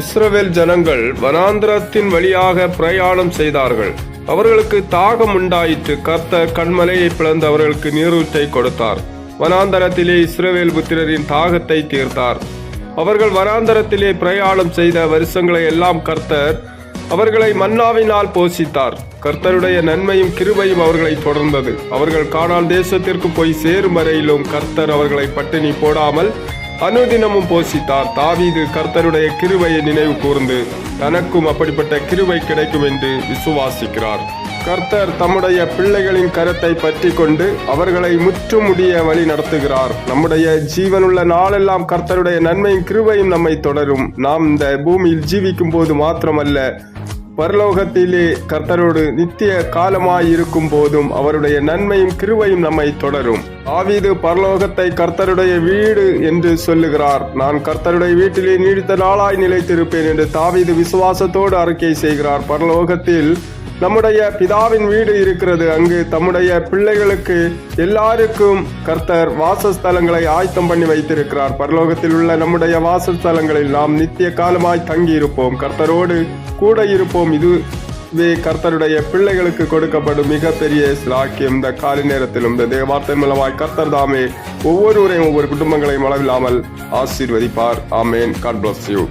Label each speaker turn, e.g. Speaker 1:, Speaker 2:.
Speaker 1: இஸ்ரவேல் ஜனங்கள் வனாந்திரத்தின் வழியாக பிரயாணம் செய்தார்கள். அவர்களுக்கு தாகம் உண்டாயிற்று. கர்த்தர் கண்மலையை பிளந்து அவர்களுக்கு நீரூற்றை கொடுத்தார். வனாந்தரத்திலே இஸ்ரவேல் புத்திரரின் தாகத்தை தீர்த்தார். அவர்கள் வனாந்தரத்திலே பிரயாணம் செய்த வருஷங்களை எல்லாம் கர்த்தர் அவர்களை மன்னாவினால் போஷித்தார். கர்த்தருடைய நன்மையும் கிருபையும் அவர்களை தொடர்ந்தது. அவர்கள் காணால் தேசத்திற்கு போய் சேரும் வரையிலும் கர்த்தர் அவர்களை பட்டினி போடாமல் அனுதினமும் போஷித்தார். தாவீது கர்த்தருடைய கிருவையை நினைவு கூர்ந்து தனக்கும் அப்படிப்பட்ட கிருவை கிடைக்கும் என்று விசுவாசிக்கிறார். கர்த்தர் தம்முடைய பிள்ளைகளின் கரத்தை பற்றி கொண்டு அவர்களை முற்றுமுடிய வழி நடத்துகிறார். நம்முடைய ஜீவனுள்ள நாளெல்லாம் கர்த்தருடைய நன்மையும் கிருவையும் நம்மை தொடரும். நாம் இந்த பூமியில் ஜீவிக்கும் போது மாத்திரமல்ல பரலோகத்திலே கர்த்தரோடு நித்திய காலமாயிருக்கும் போதும் அவருடைய நன்மையும் கிருவையும் நம்மை தொடரும். ஆவீது பரலோகத்தை கர்த்தருடைய வீடு என்று சொல்லுகிறார். நான் கர்த்தருடைய வீட்டிலே நீடித்த நாளாய் நிலைத்திருப்பேன் என்று தாவீது விசுவாசத்தோடு அறிக்கை செய்கிறார். பரலோகத்தில் நம்முடைய பிதாவின் வீடு இருக்கிறது அங்கு. தம்முடைய பிள்ளைகளுக்கு எல்லாருக்கும் கர்த்தர் வாசஸ்தலங்களை ஆயத்தம் பண்ணி வைத்திருக்கிறார். பரலோகத்தில் உள்ள நம்முடைய வாசஸ்தலங்களில் நாம் நித்திய காலமாய் தங்கியிருப்போம். கர்த்தரோடு கூட இருப்போம். இதுவே கர்த்தருடைய பிள்ளைகளுக்கு கொடுக்கப்படும் மிகப்பெரிய சிலாக்கியம். இந்த காலை நேரத்திலும் இந்த தேவார்த்தை மூலமாய் கர்த்தர் தாமே ஒவ்வொருவரையும் ஒவ்வொரு குடும்பங்களையும் அளவில்லாமல் ஆசீர்வதிப்பார். ஆமேன். God bless you